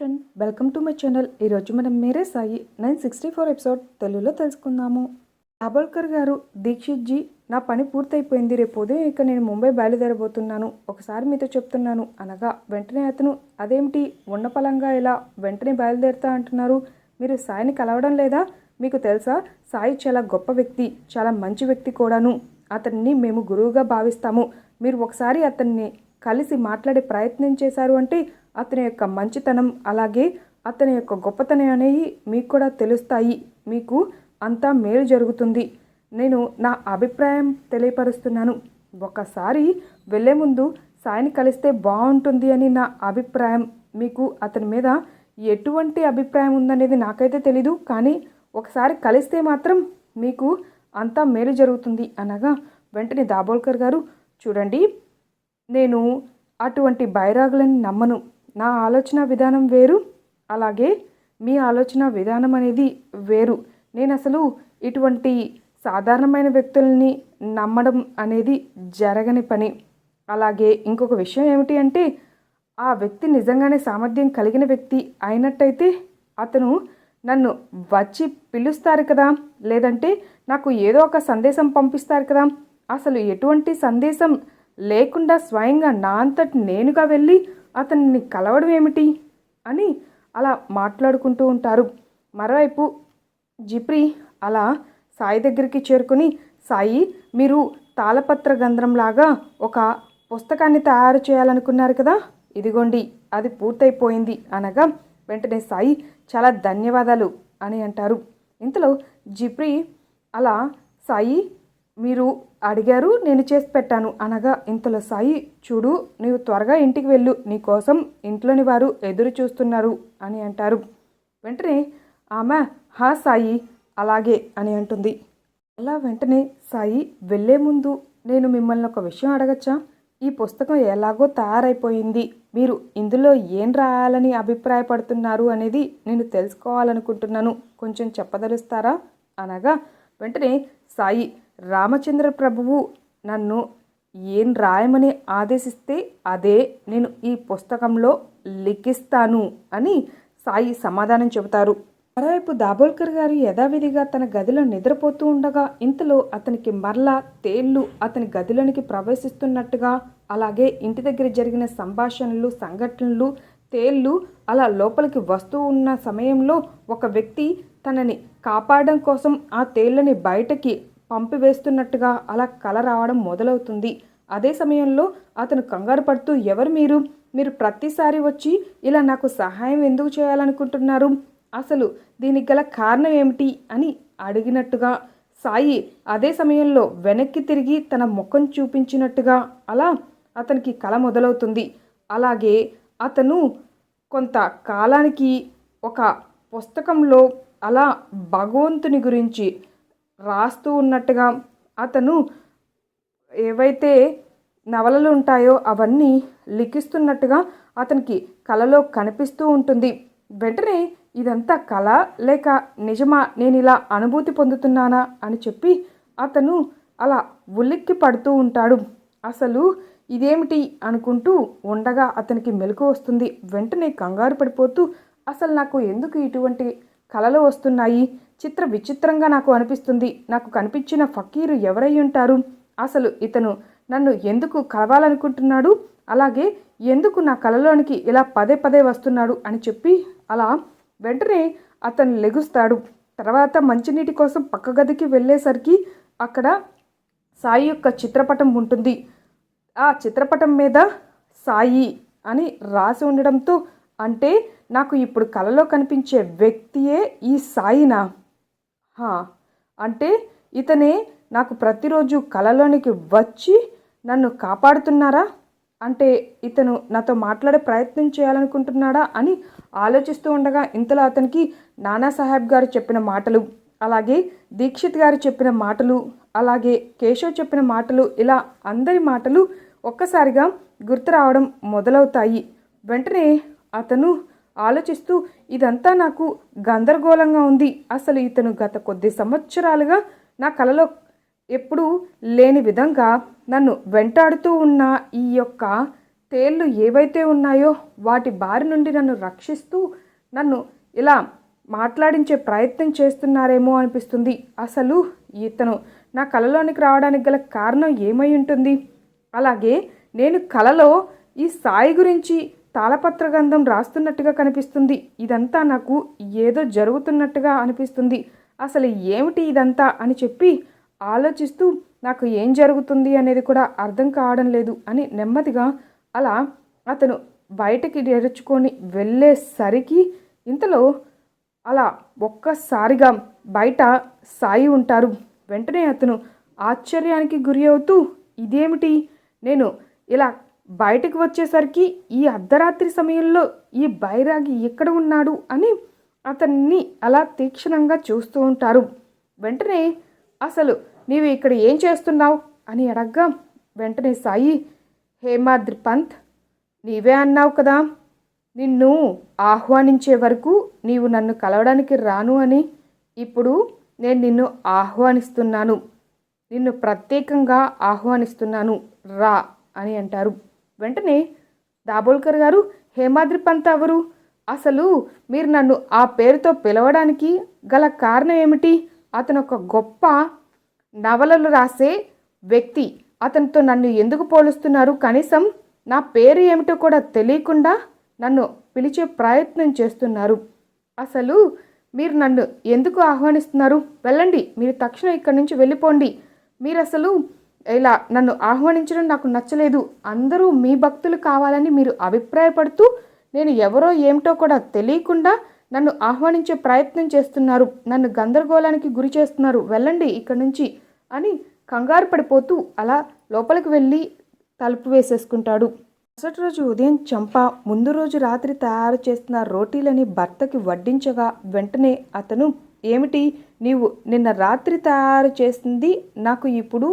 Friend welcome to my channel ఈరోజు మనం Mere Sai nine sixty four episode తెలుగులో తెలుసుకుందాము. దాబోల్కర్ గారు దీక్షిత్ జీ నా పని పూర్తయిపోయింది. రేపు ఉదయం ఇక నేను ముంబై బయలుదేరబోతున్నాను. ఒకసారి మీతో చెప్తున్నాను. అనగా వెంటనే అతను అదేమిటి? ఉన్నపలంగా ఇలా వెంటనే బయలుదేరుతా అంటున్నారు. మీరు సాయిని కలవడం లేదా? మీకు తెలుసా? సాయి చాలా గొప్ప వ్యక్తి చాలా మంచి వ్యక్తి కూడాను. అతన్ని మేము గురువుగా భావిస్తాము. మీరు ఒకసారి అతన్ని కలిసి మాట్లాడే ప్రయత్నం చేశారు అంటే అతని యొక్క మంచితనం అలాగే అతని యొక్క గొప్పతనం అనేవి మీకు కూడా తెలుస్తాయి. మీకు అంతా మేలు జరుగుతుంది. నేను నా అభిప్రాయం తెలియపరుస్తున్నాను. ఒకసారి వెళ్ళే ముందు సాయిని కలిస్తే బాగుంటుంది అని నా అభిప్రాయం. మీకు అతని మీద ఎటువంటి అభిప్రాయం ఉందనేది నాకైతే తెలీదు. కానీ ఒకసారి కలిస్తే మాత్రం మీకు అంతా మేలు జరుగుతుంది అనగా వెంటనే దాబోల్కర్ గారు చూడండి నేను అటువంటి బైరాగులని నమ్మను. నా ఆలోచన విధానం వేరు అలాగే మీ ఆలోచన విధానం అనేది వేరు. నేను అసలు ఇటువంటి సాధారణమైన వ్యక్తుల్ని నమ్మడం అనేది జరగని పని. అలాగే ఇంకొక విషయం ఏమిటి అంటే ఆ వ్యక్తి నిజంగానే సామర్థ్యం కలిగిన వ్యక్తి అయినట్టయితే అతను నన్ను వచ్చి పిలుస్తారు కదా లేదంటే నాకు ఏదో ఒక సందేశం పంపిస్తారు కదా. అసలు ఎటువంటి సందేశం లేకుండా స్వయంగా నా అంతటి నేనుగా వెళ్ళి అతన్ని కలవడం ఏమిటి? అని అలా మాట్లాడుకుంటూ ఉంటారు. మరోవైపు జిప్రి అలా సాయి దగ్గరికి చేరుకుని సాయి మీరు తాళపత్ర గంధంలాగా ఒక పుస్తకాన్ని తయారు చేయాలనుకున్నారు కదా? ఇదిగోండి అది పూర్తయిపోయింది అనగా వెంటనే సాయి చాలా ధన్యవాదాలు అని అంటారు. ఇంతలో జిప్రి అలా సాయి మీరు అడిగారు నేను చేసి పెట్టాను అనగా ఇంతలో సాయి చూడు నీవు త్వరగా ఇంటికి వెళ్ళు నీకోసం ఇంట్లోని వారు ఎదురు చూస్తున్నారు అని అంటారు. వెంటనే ఆమె హా సాయి అలాగే అని అంటుంది. అలా వెంటనే సాయి వెళ్ళే ముందు నేను మిమ్మల్ని ఒక విషయం అడగచ్చా? ఈ పుస్తకం ఎలాగో తయారైపోయింది. మీరు ఇందులో ఏం రాయాలని అభిప్రాయపడుతున్నారు అనేది నేను తెలుసుకోవాలనుకుంటున్నాను. కొంచెం చెప్పదలుస్తారా? అనగా వెంటనే సాయి రామచంద్ర ప్రభువు నన్ను ఏం రాయమని ఆదేశిస్తే అదే నేను ఈ పుస్తకంలో లిఖిస్తాను అని సాయి సమాధానం చెబుతారు. మరోవైపు దాబోల్కర్ గారు యథావిధిగా తన గదిలో నిద్రపోతూ ఉండగా ఇంతలో అతనికి మరలా తేళ్ళు అతని గదిలోనికి ప్రవేశిస్తున్నట్టుగా అలాగే ఇంటి దగ్గర జరిగిన సంభాషణలు సంఘటనలు తేళ్ళు అలా లోపలికి వస్తూ ఉన్న సమయంలో ఒక వ్యక్తి తనని కాపాడడం కోసం ఆ తేళ్ళని బయటకి పంపివేస్తున్నట్టుగా అలా కల రావడం మొదలవుతుంది. అదే సమయంలో అతను కంగారు పడుతూ ఎవరు మీరు? మీరు ప్రతిసారి వచ్చి ఇలా నాకు సహాయం ఎందుకు చేయాలనుకుంటున్నారు? అసలు దీనికి గల కారణం ఏమిటి? అని అడిగినట్టుగా సాయి అదే సమయంలో వెనక్కి తిరిగి తన ముఖం చూపించినట్టుగా అలా అతనికి కళ మొదలవుతుంది. అలాగే అతను కొంత కాలానికి ఒక పుస్తకంలో అలా భగవంతుని గురించి రాస్తూ ఉన్నట్టుగా అతను ఏవైతే నవలలు ఉంటాయో అవన్నీ లిఖిస్తున్నట్టుగా అతనికి కలలో కనిపిస్తూ ఉంటుంది. వెంటనే ఇదంతా కళ లేక నిజమా? నేను ఇలా అనుభూతి పొందుతున్నానా? అని చెప్పి అతను అలా ఉలిక్కి పడుతూ ఉంటాడు. అసలు ఇదేమిటి అనుకుంటూ ఉండగా అతనికి మెలకు వస్తుంది. వెంటనే కంగారు పడిపోతూ అసలు నాకు ఎందుకు ఇటువంటి కళలు వస్తున్నాయి? చిత్ర విచిత్రంగా నాకు అనిపిస్తుంది. నాకు కనిపించిన ఫకీరు ఎవరై ఉంటారు? అసలు ఇతను నన్ను ఎందుకు కలవాలనుకుంటున్నాడు? అలాగే ఎందుకు నా కలలోనికి ఇలా పదే పదే వస్తున్నాడు అని చెప్పి అలా వెంటనే అతను లెగుస్తాడు. తర్వాత మంచినీటి కోసం పక్క గదికి వెళ్ళేసరికి అక్కడ సాయి యొక్క చిత్రపటం ఉంటుంది. ఆ చిత్రపటం మీద సాయి అని రాసి ఉండడంతో అంటే నాకు ఇప్పుడు కలలో కనిపించే వ్యక్తియే ఈ సాయినా? అంటే ఇతనే నాకు ప్రతిరోజు కలలోనికి వచ్చి నన్ను కాపాడుతున్నారా? అంటే ఇతను నాతో మాట్లాడే ప్రయత్నం చేయాలనుకుంటున్నాడా అని ఆలోచిస్తూ ఉండగా ఇంతలో అతనికి నానా సాహెబ్ గారు చెప్పిన మాటలు అలాగే దీక్షిత్ గారు చెప్పిన మాటలు అలాగే కేశవ్ చెప్పిన మాటలు ఇలా అందరి మాటలు ఒక్కసారిగా గుర్తు రావడం మొదలవుతాయి. వెంటనే అతను ఆలోచిస్తూ ఇదంతా నాకు గందరగోళంగా ఉంది. అసలు ఇతను గత కొద్ది సంవత్సరాలుగా నా కలలో ఎప్పుడూ లేని విధంగా నన్ను వెంటాడుతూ ఉన్న ఈ యొక్క తేళ్ళు ఏవైతే ఉన్నాయో వాటి బారి నుండి నన్ను రక్షిస్తూ నన్ను ఇలా మాట్లాడించే ప్రయత్నం చేస్తున్నారేమో అనిపిస్తుంది. అసలు ఇతను నా కలలోనికి రావడానికి గల కారణం ఏమై ఉంటుంది? అలాగే నేను కలలో ఈ సాయి గురించి తాళపత్ర గంధం రాస్తున్నట్టుగా కనిపిస్తుంది. ఇదంతా నాకు ఏదో జరుగుతున్నట్టుగా అనిపిస్తుంది. అసలు ఏమిటి ఇదంతా అని చెప్పి ఆలోచిస్తూ నాకు ఏం జరుగుతుంది అనేది కూడా అర్థం కావడం లేదు అని నెమ్మదిగా అలా అతను బయటకి నేర్చుకొని వెళ్ళేసరికి ఇంతలో అలా ఒక్కసారిగా బయట సాయి ఉంటారు. వెంటనే అతను ఆశ్చర్యానికి గురి అవుతూ ఇదేమిటి? నేను ఇలా బయటకు వచ్చేసరికి ఈ అర్ధరాత్రి సమయంలో ఈ బైరాగి ఎక్కడ ఉన్నాడు అని అతన్ని అలా తీక్షణంగా చూస్తూ ఉంటారు. వెంటనే అసలు నీవు ఇక్కడ ఏం చేస్తున్నావు? అని అడగ్గా వెంటనే సాయి హేమాద్రి పంత్ నీవే అన్నావు కదా నిన్ను ఆహ్వానించే వరకు నీవు నన్ను కలవడానికి రాను అని. ఇప్పుడు నేను నిన్ను ఆహ్వానిస్తున్నాను. నిన్ను ప్రత్యేకంగా ఆహ్వానిస్తున్నాను. రా అని అంటారు. వెంటనే దాబోల్కర్ గారు హేమాద్రి పంత్ ఎవరు? అసలు మీరు నన్ను ఆ పేరుతో పిలవడానికి గల కారణం ఏమిటి? అతను ఒక గొప్ప నవలలు రాసే వ్యక్తి. అతనితో నన్ను ఎందుకు పోలుస్తున్నారు? కనీసం నా పేరు ఏమిటో కూడా తెలియకుండా నన్ను పిలిచే ప్రయత్నం చేస్తున్నారు. అసలు మీరు నన్ను ఎందుకు ఆహ్వానిస్తున్నారు? వెళ్ళండి మీరు తక్షణం ఇక్కడి నుంచి వెళ్ళిపోండి. మీరు అసలు ఇలా నన్ను ఆహ్వానించడం నాకు నచ్చలేదు. అందరూ మీ భక్తులు కావాలని మీరు అభిప్రాయపడుతూ నేను ఎవరో ఏమిటో కూడా తెలియకుండా నన్ను ఆహ్వానించే ప్రయత్నం చేస్తున్నారు. నన్ను గందరగోళానికి గురి చేస్తున్నారు. వెళ్ళండి ఇక్కడి నుంచి అని కంగారు పడిపోతూ అలా లోపలికి వెళ్ళి తలుపు వేసేసుకుంటాడు. మరుసటి రోజు ఉదయం చంప ముందు రోజు రాత్రి తయారు చేస్తున్న రోటీలని భర్తకి వడ్డించగా వెంటనే అతను ఏమిటి? నీవు నిన్న రాత్రి తయారు చేసింది నాకు ఇప్పుడు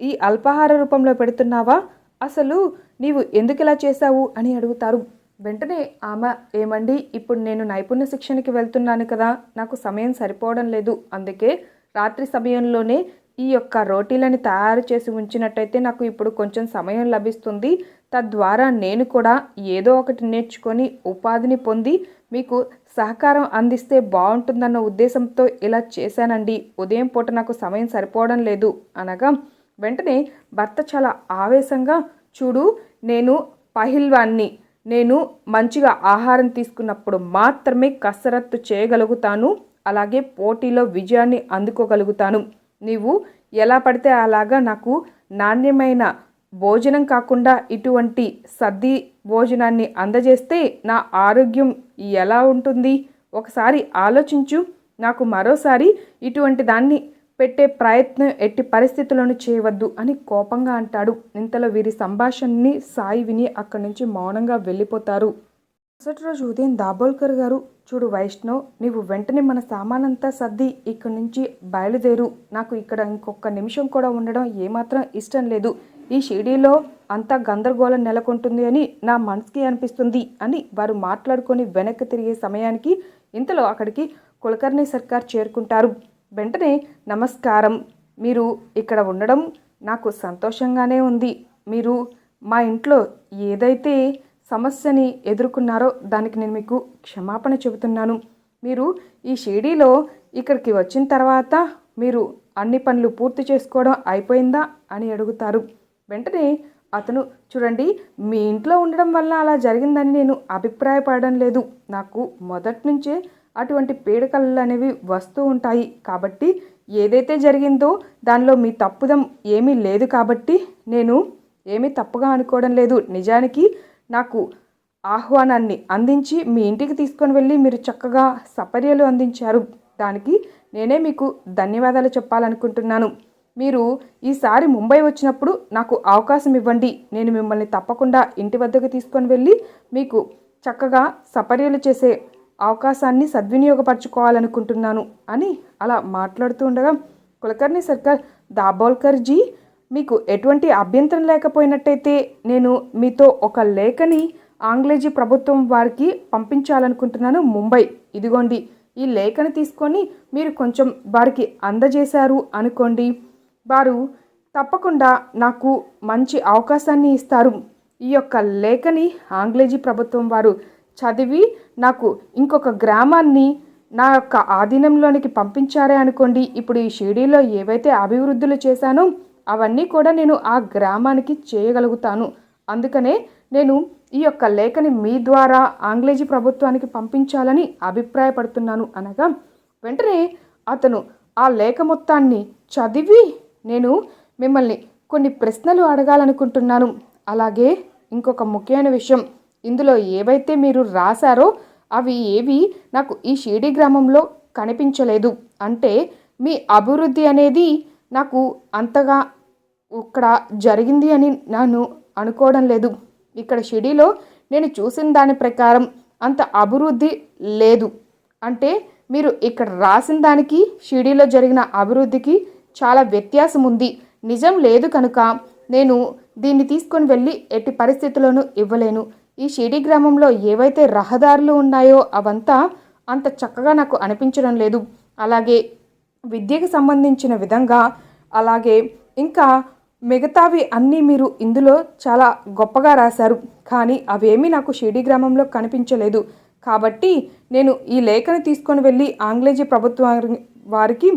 ఈ అల్పాహార రూపంలో పెడుతున్నావా? అసలు నీవు ఎందుకు ఇలా చేశావు? అని అడుగుతారు. వెంటనే ఆమె ఏమండి ఇప్పుడు నేను నైపుణ్య శిక్షణకి వెళ్తున్నాను కదా నాకు సమయం సరిపోవడం లేదు. అందుకే రాత్రి సమయంలోనే ఈ యొక్క రోటీలని తయారు చేసి ఉంచినట్టయితే నాకు ఇప్పుడు కొంచెం సమయం లభిస్తుంది. తద్వారా నేను కూడా ఏదో ఒకటి నేర్చుకొని ఉపాధిని పొంది మీకు సహకారం అందిస్తే బాగుంటుందన్న ఉద్దేశంతో ఇలా చేశానండి. ఉదయం పూట నాకు సమయం సరిపోవడం లేదు. అనగా వెంటనే భర్త చాలా ఆవేశంగా చూడు నేను పహిల్వాన్ని. నేను మంచిగా ఆహారం తీసుకున్నప్పుడు మాత్రమే కసరత్తు చేయగలుగుతాను. అలాగే పోటీలో విజయాన్ని అందుకోగలుగుతాను. నీవు ఎలా పడితే అలాగా నాకు నాణ్యమైన భోజనం కాకుండా ఇటువంటి సద్ది భోజనాన్ని అందజేస్తే నా ఆరోగ్యం ఎలా ఉంటుంది? ఒకసారి ఆలోచించు. నాకు మరోసారి ఇటువంటి దాన్ని పెట్టే ప్రయత్నం ఎట్టి పరిస్థితులను చేయవద్దు అని కోపంగా అంటాడు. ఇంతలో వీరి సంభాషణని సాయి విని అక్కడి నుంచి మౌనంగా వెళ్ళిపోతారు. మరుసటి రోజు ఉదయం దాబోల్కర్ గారు చూడు వైష్ణవ్ నీవు వెంటనే మన సామానంతా సర్ది ఇక్కడి నుంచి బయలుదేరు. నాకు ఇక్కడ ఇంకొక నిమిషం కూడా ఉండడం ఏమాత్రం ఇష్టం లేదు. ఈ షిడీలో అంతా గందరగోళం నెలకొంటుంది అని నా మనసుకి అనిపిస్తుంది అని వారు మాట్లాడుకొని వెనక్కి తిరిగే సమయానికి ఇంతలో అక్కడికి కులకర్ణి సర్కార్ చేరుకుంటారు. వెంటనే నమస్కారం. మీరు ఇక్కడ ఉండడం నాకు సంతోషంగానే ఉంది. మీరు మా ఇంట్లో ఏదైతే సమస్యని ఎదుర్కొన్నారో దానికి నేను మీకు క్షమాపణ చెబుతున్నాను. మీరు ఈ షిడీలో ఇక్కడికి వచ్చిన తర్వాత మీరు అన్ని పనులు పూర్తి చేసుకోవడం అయిపోయిందా అని అడుగుతారు. వెంటనే అతను చూడండి మీ ఇంట్లో ఉండడం వల్ల అలా జరిగిందని నేను అభిప్రాయపడడం లేదు. నాకు మొదటి నుంచే అటువంటి పీడకలు అనేవి వస్తూ ఉంటాయి. కాబట్టి ఏదైతే జరిగిందో దానిలో మీ తప్పుదం ఏమీ లేదు కాబట్టి నేను ఏమీ తప్పుగా అనుకోవడం లేదు. నిజానికి నాకు ఆహ్వానాన్ని అందించి మీ ఇంటికి తీసుకొని వెళ్ళి మీరు చక్కగా సపర్యలు అందించారు. దానికి నేనే మీకు ధన్యవాదాలు చెప్పాలనుకుంటున్నాను. మీరు ఈసారి ముంబై వచ్చినప్పుడు నాకు అవకాశం ఇవ్వండి. నేను మిమ్మల్ని తప్పకుండా ఇంటి వద్దకు తీసుకొని వెళ్ళి మీకు చక్కగా సపర్యలు చేసే అవకాశాన్ని సద్వినియోగపరచుకోవాలనుకుంటున్నాను అని అలా మాట్లాడుతూ ఉండగా కులకర్ణి సర్కార్ దాబోల్కర్ జీ మీకు ఎటువంటి అభ్యంతరం లేకపోయినట్టయితే నేను మీతో ఒక లేఖని ఆంగ్లేజీ ప్రభుత్వం వారికి పంపించాలనుకుంటున్నాను ముంబై. ఇదిగోండి ఈ లేఖని తీసుకొని మీరు కొంచెం వారికి అందజేశారు అనుకోండి. వారు తప్పకుండా నాకు మంచి అవకాశాన్ని ఇస్తారు. ఈ యొక్క లేఖని ఆంగ్లేజీ ప్రభుత్వం వారు చదివి నాకు ఇంకొక గ్రామాన్ని నా యొక్క ఆధీనంలోనికి పంపించారే అనుకోండి. ఇప్పుడు ఈ షిరిడీలో ఏవైతే అభివృద్ధులు చేశానో అవన్నీ కూడా నేను ఆ గ్రామానికి చేయగలుగుతాను. అందుకనే నేను ఈ యొక్క లేఖని మీ ద్వారా ఆంగ్లేజీ ప్రభుత్వానికి పంపించాలని అభిప్రాయపడుతున్నాను అనగా వెంటనే అతను ఆ లేఖ మొత్తాన్ని చదివి నేను మిమ్మల్ని కొన్ని ప్రశ్నలు అడగాలనుకుంటున్నాను. అలాగే ఇంకొక ముఖ్యమైన విషయం ఇందులో ఏవైతే మీరు రాశారో అవి ఏవి నాకు ఈ షిరిడి గ్రామంలో కనిపించలేదు. అంటే మీ అభివృద్ధి అనేది నాకు అంతగా ఇక్కడ జరిగింది అని నన్ను అనుకోవడం లేదు. ఇక్కడ షిడిలో నేను చూసిన దాని ప్రకారం అంత అభివృద్ధి లేదు. అంటే మీరు ఇక్కడ రాసిన దానికి షిరిడీలో జరిగిన అభివృద్ధికి చాలా వ్యత్యాసం ఉంది. నిజం లేదు కనుక నేను దీన్ని తీసుకొని వెళ్ళి ఎట్టి పరిస్థితుల్లోనూ ఇవ్వలేను. ఈ షిరిడీ గ్రామంలో ఏవైతే రహదారులు ఉన్నాయో అవంతా అంత చక్కగా నాకు అనిపించడం లేదు. అలాగే విద్యకు సంబంధించిన విధంగా అలాగే ఇంకా మిగతావి అన్నీ మీరు ఇందులో చాలా గొప్పగా రాశారు. కానీ అవేమీ నాకు షిరిడీ గ్రామంలో కనిపించలేదు. కాబట్టి నేను ఈ లేఖను తీసుకొని వెళ్ళి ఆంగ్లేజీ ప్రభుత్వ వారికి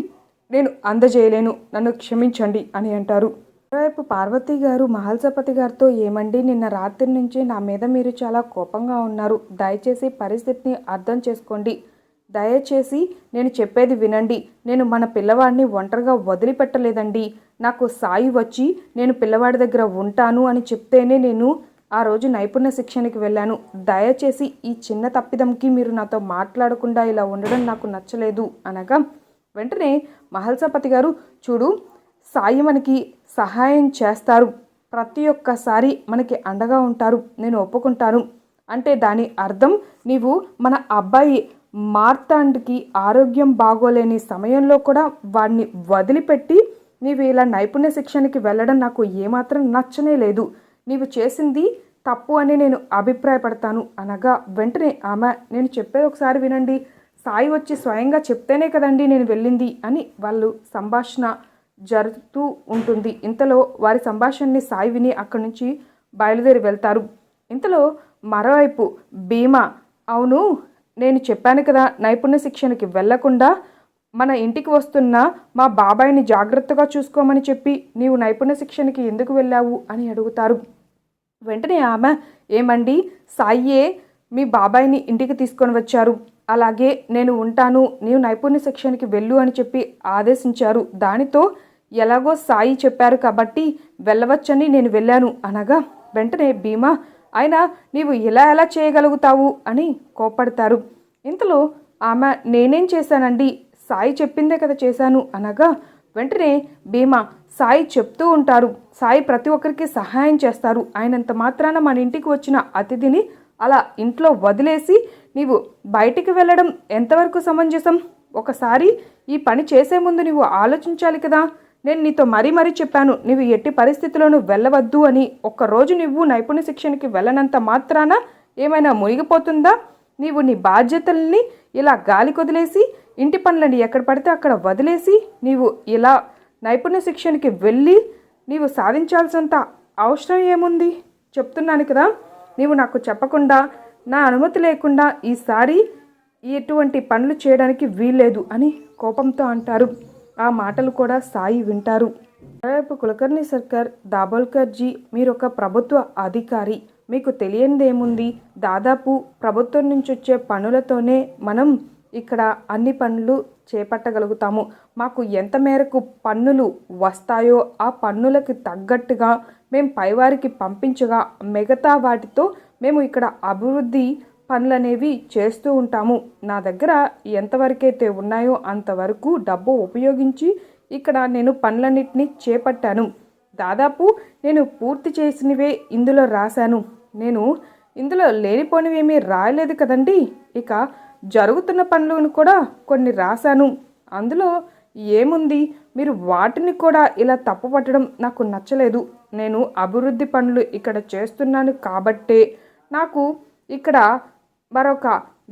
నేను అందజేయలేను. నన్ను క్షమించండి అని అంటారు. మరోవైపు పార్వతి గారు మహల్సపతి గారితో ఏమండి నిన్న రాత్రి నుంచి నా మీద మీరు చాలా కోపంగా ఉన్నారు. దయచేసి పరిస్థితిని అర్థం చేసుకోండి. దయచేసి నేను చెప్పేది వినండి. నేను మన పిల్లవాడిని ఒంటరిగా వదిలిపెట్టలేదండి. నాకు సాయి వచ్చి నేను పిల్లవాడి దగ్గర ఉంటాను అని చెప్తేనే నేను ఆ రోజు నైపుణ్య శిక్షణకి వెళ్ళాను. దయచేసి ఈ చిన్న తప్పిదంకి మీరు నాతో మాట్లాడకుండా ఇలా ఉండడం నాకు నచ్చలేదు అనగా వెంటనే మహల్సపతి గారు చూడు సాయి మనకి సహాయం చేస్తారు. ప్రతి ఒక్కసారి మనకి అండగా ఉంటారు. నేను ఒప్పుకుంటాను. అంటే దాని అర్థం నీవు మన అబ్బాయి మార్తాండ్కి ఆరోగ్యం బాగోలేని సమయంలో కూడా వాడిని వదిలిపెట్టి నీవు ఇలా నైపుణ్య శిక్షణకి వెళ్ళడం నాకు ఏమాత్రం నచ్చనే లేదు. నీవు చేసింది తప్పు అని నేను అభిప్రాయపడతాను. అనగా వెంటనే ఆమె నేను చెప్పేది ఒకసారి వినండి. సాయి వచ్చి స్వయంగా చెప్తేనే కదండి నేను వెళ్ళింది అని వాళ్ళు సంభాషణ జరుగుతూ ఉంటుంది. ఇంతలో వారి సంభాషణని సాయి విని అక్కడి నుంచి బయలుదేరి వెళ్తారు. ఇంతలో మరోవైపు భీమా అవును నేను చెప్పాను కదా నైపుణ్య శిక్షణకి వెళ్ళకుండా మన ఇంటికి వస్తున్న మా బాబాయిని జాగ్రత్తగా చూసుకోమని చెప్పి నీవు నైపుణ్య శిక్షణకి ఎందుకు వెళ్ళావు అని అడుగుతారు. వెంటనే ఆమె ఏమండి సాయియే మీ బాబాయిని ఇంటికి తీసుకొని వచ్చారు. అలాగే నేను ఉంటాను నీవు నైపుణ్య శిక్షణకి వెళ్ళు అని చెప్పి ఆదేశించారు. దానితో ఎలాగో సాయి చెప్పారు కాబట్టి వెళ్ళవచ్చని నేను వెళ్ళాను. అనగా వెంటనే భీమా ఆయన నీవు ఇలా ఎలా చేయగలుగుతావు అని కోపడతారు ఇంతలో ఆమె నేనేం చేశానండి? సాయి చెప్పిందే కదా చేశాను. అనగా వెంటనే భీమా సాయి చెప్తూ ఉంటారు. సాయి ప్రతి ఒక్కరికి సహాయం చేస్తారు. ఆయనంత మాత్రాన మన ఇంటికి వచ్చిన అతిథిని అలా ఇంట్లో వదిలేసి నీవు బయటికి వెళ్ళడం ఎంతవరకు సమంజసం? ఒకసారి ఈ పని చేసే ముందు నీవు ఆలోచించాలి కదా. నేను నీతో మరీ మరీ చెప్పాను నీవు ఎట్టి పరిస్థితుల్లోనూ వెళ్ళవద్దు అని. ఒక్కరోజు నువ్వు నైపుణ్య శిక్షణకి వెళ్ళనంత మాత్రాన ఏమైనా మునిగిపోతుందా? నీవు నీ బాధ్యతల్ని ఇలా గాలి కొదిలేసి ఇంటి పనులని ఎక్కడ పడితే అక్కడ వదిలేసి నీవు ఇలా నైపుణ్య శిక్షణకి వెళ్ళి నీవు సాధించాల్సినంత అవసరం ఏముంది? చెప్తున్నాను కదా. నీవు నాకు చెప్పకుండా నా అనుమతి లేకుండా ఈసారి ఎటువంటి పనులు చేయడానికి వీల్లేదు అని కోపంతో అంటారు. ఆ మాటలు కూడా సాయి వింటారు. మరోవైపు కులకర్ణి సర్కార్ దాబోల్కర్ జీ మీరు ఒక ప్రభుత్వ అధికారి. మీకు తెలియనిదేముంది దాదాపు ప్రభుత్వం నుంచి వచ్చే పనులతోనే మనం ఇక్కడ అన్ని పనులు చేపట్టగలుగుతాము. మాకు ఎంత మేరకు పన్నులు వస్తాయో ఆ పన్నులకి తగ్గట్టుగా మేము పైవారికి పంపించగా మిగతా వాటితో మేము ఇక్కడ అభివృద్ధి పనులనేవి చేస్తూ ఉంటాము. నా దగ్గర ఎంతవరకైతే ఉన్నాయో అంతవరకు డబ్బు ఉపయోగించి ఇక్కడ నేను పనులన్నింటినీ చేపట్టాను. దాదాపు నేను పూర్తి చేసినవే ఇందులో రాశాను. నేను ఇందులో లేనిపోనివేమీ రాయలేదు కదండి. ఇక జరుగుతున్న పనులను కూడా కొన్ని రాశాను. అందులో ఏముంది? మీరు వాటిని కూడా ఇలా తప్పుపట్టడం నాకు నచ్చలేదు. నేను అభివృద్ధి పనులు ఇక్కడ చేస్తున్నాను కాబట్టే నాకు ఇక్కడ మరొక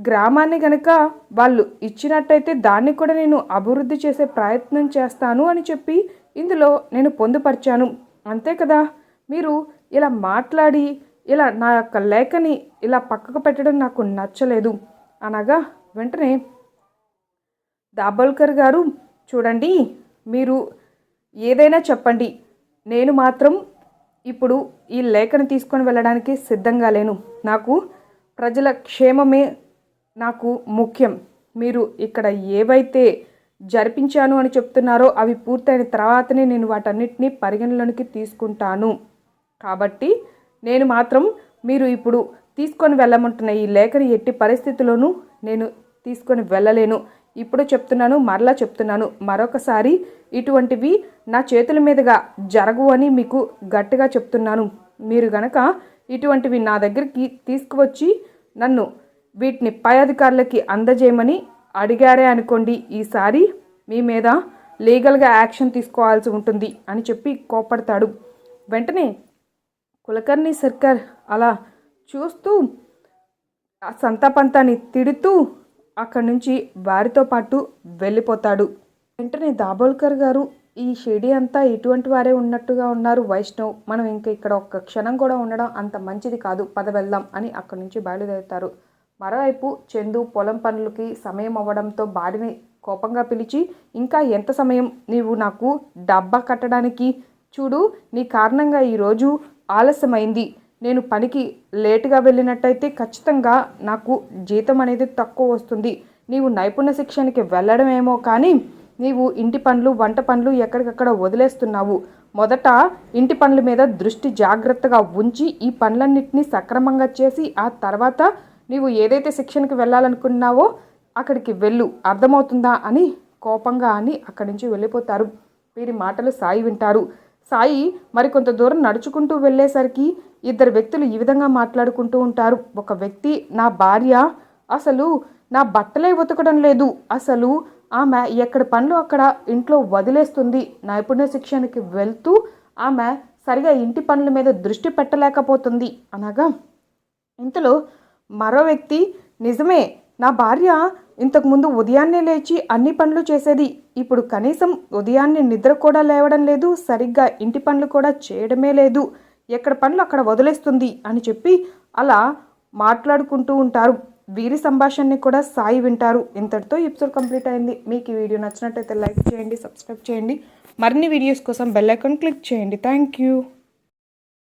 గ్రామాన్ని కనుక వాళ్ళు ఇచ్చినట్టయితే దాన్ని కూడా నేను అభివృద్ధి చేసే ప్రయత్నం చేస్తాను అని చెప్పి ఇందులో నేను పొందుపరిచాను. అంతే కదా? మీరు ఇలా మాట్లాడి ఇలా నా యొక్క లేఖని ఇలా పక్కకు పెట్టడం నాకు నచ్చలేదు. అనగా వెంటనే దాబోల్కర్ గారు చూడండి మీరు ఏదైనా చెప్పండి. నేను మాత్రం ఇప్పుడు ఈ లేఖను తీసుకొని వెళ్ళడానికి సిద్ధంగా లేను. నాకు ప్రజల క్షేమమే నాకు ముఖ్యం. మీరు ఇక్కడ ఏవైతే జరిపించాను అని చెప్తున్నారో అవి పూర్తయిన తర్వాతనే నేను వాటన్నిటిని పరిగణలోనికి తీసుకుంటాను. కాబట్టి నేను మాత్రం మీరు ఇప్పుడు తీసుకొని వెళ్ళమంటున్న ఈ లేఖని ఎట్టి పరిస్థితుల్లోనూ నేను తీసుకొని వెళ్ళలేను. ఇప్పుడు చెప్తున్నాను మరలా చెప్తున్నాను. మరొకసారి ఇటువంటివి నా చేతుల మీదుగా జరగవు అని మీకు గట్టిగా చెప్తున్నాను. మీరు గనక ఇటువంటివి నా దగ్గరికి తీసుకువచ్చి నన్ను వీటిని పై అధికారులకి అందజేయమని అడిగారే అనుకోండి ఈసారి మీ మీద లీగల్గా యాక్షన్ తీసుకోవాల్సి ఉంటుంది అని చెప్పి కోపడతాడు వెంటనే కులకర్ణి సర్కార్ అలా చూస్తూ ఆ సంతాపంతాన్ని తిడుతూ అక్కడి నుంచి వారితో పాటు వెళ్ళిపోతాడు. వెంటనే దాబోల్కర్ గారు ఈ షిరిడి అంతా ఇటువంటి వారే ఉన్నట్టుగా ఉన్నారు వైష్ణవ్. మనం ఇంకా ఇక్కడ ఒక్క క్షణం కూడా ఉండడం అంత మంచిది కాదు. పద వెళ్దాం అని అక్కడి నుంచి బయలుదేరుతారు. మరోవైపు చందు పొలం పనులకి సమయం అవ్వడంతో బాడిని కోపంగా పిలిచి ఇంకా ఎంత సమయం? నీవు నాకు డబ్బా కట్టడానికి చూడు నీ కారణంగా ఈరోజు ఆలస్యమైంది. నేను పనికి లేటుగా వెళ్ళినట్టయితే ఖచ్చితంగా నాకు జీతం అనేది తక్కువ వస్తుంది. నీవు నైపుణ్య శిక్షణకి వెళ్ళడమేమో కానీ నీవు ఇంటి పనులు వంట పనులు ఎక్కడికక్కడ వదిలేస్తున్నావు. మొదట ఇంటి పనుల మీద దృష్టి జాగ్రత్తగా ఉంచి ఈ పనులన్నింటినీ సక్రమంగా చేసి ఆ తర్వాత నీవు ఏదైతే శిక్షణకి వెళ్ళాలనుకున్నావో అక్కడికి వెళ్ళు. అర్థమవుతుందా అని కోపంగా అని అక్కడి నుంచి వెళ్ళిపోతారు. వీరి మాటలు సాయి వింటారు. సాయి మరికొంత దూరం నడుచుకుంటూ వెళ్ళేసరికి ఇద్దరు వ్యక్తులు ఈ విధంగా మాట్లాడుకుంటూ ఉంటారు. ఒక వ్యక్తి నా భార్య అసలు నా బట్టలే ఉతకడం లేదు. అసలు ఆమె ఎక్కడ పనులు అక్కడ ఇంట్లో వదిలేస్తుంది. నైపుణ్య శిక్షణకి వెళ్తూ ఆమె సరిగా ఇంటి పనుల మీద దృష్టి పెట్టలేకపోతుంది. అనగా ఇంతలో మరో వ్యక్తి నిజమే నా భార్య ఇంతకుముందు ఉదయాన్నే లేచి అన్ని పనులు చేసేది. ఇప్పుడు కనీసం ఉదయాన్నే నిద్ర కూడా లేవడం లేదు. సరిగ్గా ఇంటి పనులు కూడా చేయడమే లేదు. ఎక్కడ పనులు అక్కడ వదిలేస్తుంది అని చెప్పి అలా మాట్లాడుకుంటూ ఉంటారు. వీరి సంభాషణని కూడా సాయి వింటారు. ఇంతటితో ఎపిసోడ్ కంప్లీట్ అయింది. మీకు ఈ వీడియో నచ్చినట్టయితే లైక్ చేయండి సబ్స్క్రైబ్ చేయండి. మరిన్ని వీడియోస్ కోసం బెల్ ఐకాన్ క్లిక్ చేయండి. Thank you.